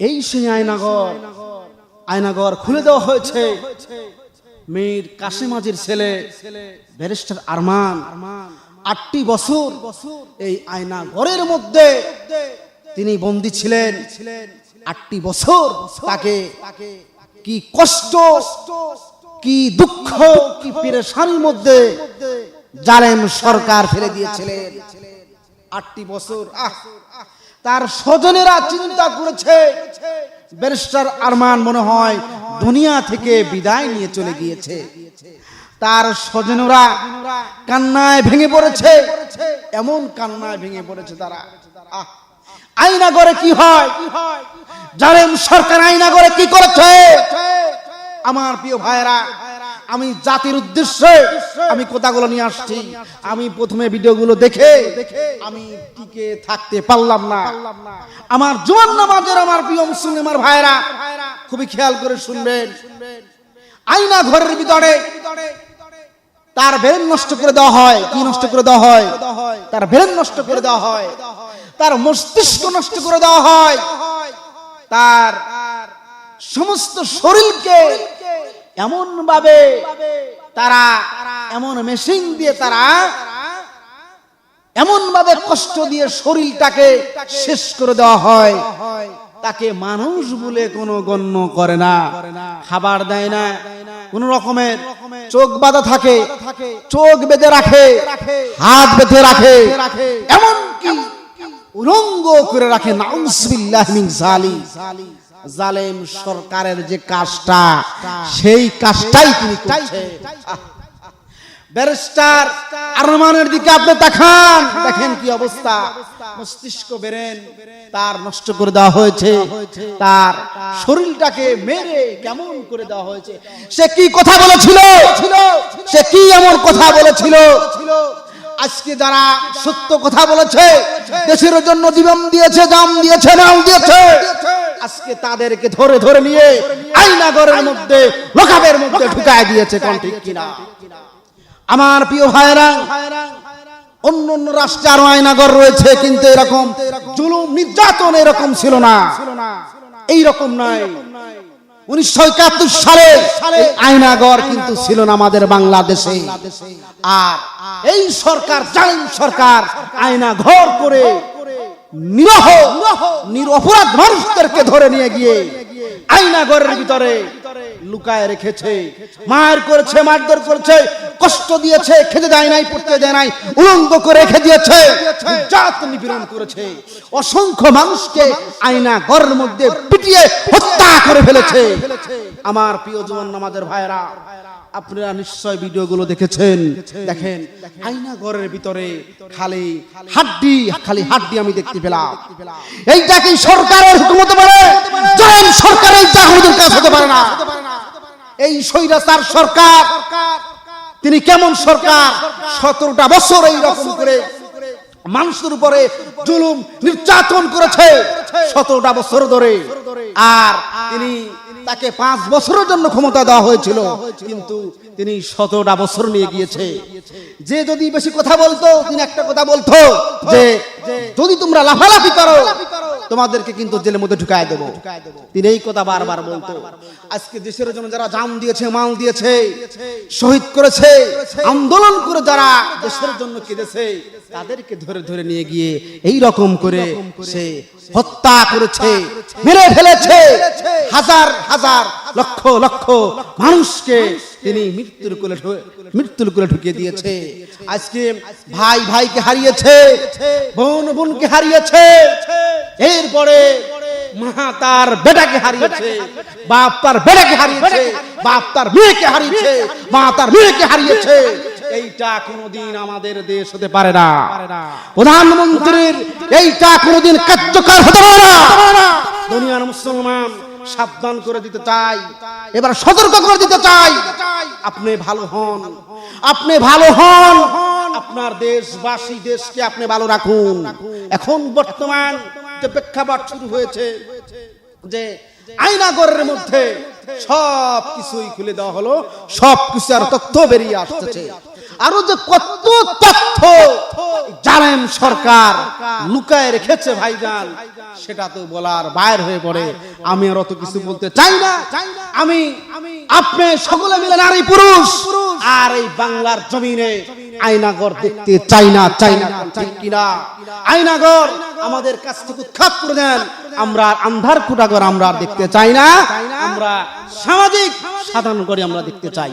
এই সেই আয়নাগর আয়নাগর খুলে দেওয়া হয়েছে। মীর কাশিমাজির ছেলে, ব্যারিস্টার আরমান। আটটি বছর এই আয়নাগরের মধ্যে তিনি বন্দী ছিলেন। আটটি বছর তাকে কি কষ্ট, কি দুঃখ, কি পেরেশানির মধ্যে জালেম সরকার ফেলে দিয়েছিলেন। আটটি বছর তার স্বজনেরা চিন্তা করেছে ব্যারিস্টার আরমান মনে হয় দুনিয়া থেকে বিদায় নিয়ে চলে গিয়েছে। তার স্বজনরা কান্নায় ভেঙে পড়েছে। এমন কান্নায় ভেঙে পড়েছে তারা। আইনা করে কি হয়? জানেন সরকার আইনা করে কি করেছে? আমার প্রিয় ভাইরা আমি জাতির উদ্দেশ্যে আমি কথাগুলো নিয়ে আসছি। আমি প্রথমে ভিডিওগুলো দেখে আমি টিকে থাকতে পারলাম না। আমার জোয়ান নামাজের আমার প্রিয় মুসলিম আমার ভাইরা, খুবই খেয়াল করে শুনবেন। আইনা ঘরের ভিতরে তার ব্রেন নষ্ট করে দেওয়া হয়। কি নষ্ট করে দেওয়া হয়? তার ব্রেন নষ্ট করে দেওয়া হয়। তার মস্তিষ্ক নষ্ট করে দেওয়া হয়। তার সমস্ত শরীরকে এমন ভাবে তারা, এমন মেশিন দিয়ে তারা এমন ভাবে কষ্ট দিয়ে শরীরটাকে শেষ করে দেওয়া হয়। তাকে মানুষ বলে কোনো গণ্য করে না। খাবার দেয় না। কোন রকমের চোখ বাঁধা থাকে, চোখ বেঁধে রাখে, হাত বেঁধে রাখে। এমন কি উলঙ্গ করে রাখে, নাউজবিল্লাহ মিন জালি জালেম সরকারের যে কাজটা, সেই কাজটাই তিনি ব্যারিস্টার আরমানের দিকে আপনি দেখেন। কি অবস্থা। মস্তিষ্ক বেরেন, তার নষ্ট করে দেওয়া হয়েছে। তার শরীরটাকে মেরে কেমন করে দেওয়া হয়েছে। সে কি কথা বলেছিল? সে কি এমন কথা বলেছিল? আজকে যারা সত্য কথা বলেছে, দেশের জন্য জীবন দিয়েছে জাম দিয়েছে, নাম দিয়েছে। আজকে তাদেরকে ধরে ধরে নিয়ে আইনাগরের মধ্যে লোকাবের মধ্যে ঢুকায় দিয়েছে কোন ঠিক কিনা? আমার প্রিয় ভাইরা অন্য অন্য রাষ্ট্রে আরও আয়নাগর রয়েছে কিন্তু এরকম জুলুম নির্যাতন এরকম ছিল না। এই রকম নয়। উনিশশো একাত্তর সালে এই আয়নাগর কিন্তু ছিল না আমাদের বাংলাদেশে। আর এই সরকার জালিম সরকার আয়না ঘর করে নিরহ, নিরপরাধ মানুষদেরকে ধরে নিয়ে গিয়ে আয়নাগরের ভিতরে লুকায় রেখেছে। মার করেছে, মারধর করেছে, কষ্ট দিয়েছে, খেতে দেয় নাই, পড়তে দেয় নাই, উলঙ্গ করে রেখে দিয়েছে জাত নিপীড়ন করেছে। অসংখ্য মানুষকে আয়না ঘরের মধ্যে পিটিয়ে হত্যা করে ফেলেছে। আমার প্রিয় জওয়ান আমাদের ভাইরা আপনারা নিশ্চয় ভিডিওগুলো দেখেছেন। দেখেন, আয়না ঘরের ভিতরে খালি হাড্ডি খালি হাড্ডি আমি দেখতে পেলাম। এইটা কি সরকারের হুকুম হতে পারে? জয়েন সরকারের জাহুদের কাজ হতে পারে না। এই স্বৈরাচার সরকার, তিনি কেমন সরকার? সতেরোটা বছর এই রকম করে মানুষের উপরে জুলুম, নির্যাতন করেছে। সতেরোটা বছর ধরে। আর তিনি তাকে পাঁচ বছরের জন্য ক্ষমতা দেওয়া হয়েছিল। কিন্তু তিনি শতটা বছর নিয়ে গিয়েছে। যে যদি বেশি কথা বলতো, তিনি একটা কথা বলতো যে যদি তোমরা লাফালাফি করো তোমাদেরকে কিন্তু জেলের মধ্যে ঢুকায় দেবো। তিনি এই কথা বারবার বলতো। আজকে দেশের জন্য যারা জান দিয়েছে, মাল দিয়েছে, শহীদ করেছে, আন্দোলন করে যারা দেশের জন্য কেঁদেছে, তাদেরকে ধরে ধরে নিয়ে গিয়ে এই রকম করে সে হত্যা করেছে, মেরে ফেলেছে। হাজার হাজার, লক্ষ লক্ষ মানুষকে তিনি মৃত্যুর কোলে মৃত্যুর কোলে ঢুকিয়ে দিয়েছে। আজকে ভাই ভাইকে হারিয়েছে, বোন বোনকে হারিয়েছে এরপরে মা তার বেটাকে হারিয়েছে, বাপ তার বেটাকে হারিয়েছে, বাপ তার মেয়েকে হারিয়েছে, মা তার মেয়েকে হারিয়েছে। এইটা কোনোদিন আমাদের দেশ হতে পারে না। প্রধানমন্ত্রীর এইটা কোনোদিন কার্যকর হতে পারে না। দুনিয়ার মুসলমান সাবধান করে দিতে চাই, এবার সতর্ক করে দিতে চাই। আপনি ভালো হন, আপনি ভালো হন। আপনার দেশবাসী দেশকে আপনি ভালো রাখুন। এখন বর্তমান যে প্রেক্ষাপট শুরু হয়েছে যে আয়নাগরের মধ্যে সব কিছুই খুলে দেওয়া হলো সব কিছু আর তথ্য বেরিয়ে আসতেছে। আরও যে কত তথ্য জালেম সরকার, লুকায় রেখেছে ভাইজান, সেটা তো বলার বাইর হয়ে পড়ে। আমি আর অত কিছু বলতে চাই না। আমি, আপনি সকলে মিলে নারী পুরুষ, আর এই বাংলার জমিনে আয়নাগর দেখতে চাই না চাই না ঠিক কিনা? আয়নাগর আমাদের কাছ থেকে উৎখাত করে দেন। আমরা আন্ধার কুটাগর আমরা দেখতে চাই না। আমরা সামাজিক সাধারণ করে আমরা দেখতে চাই।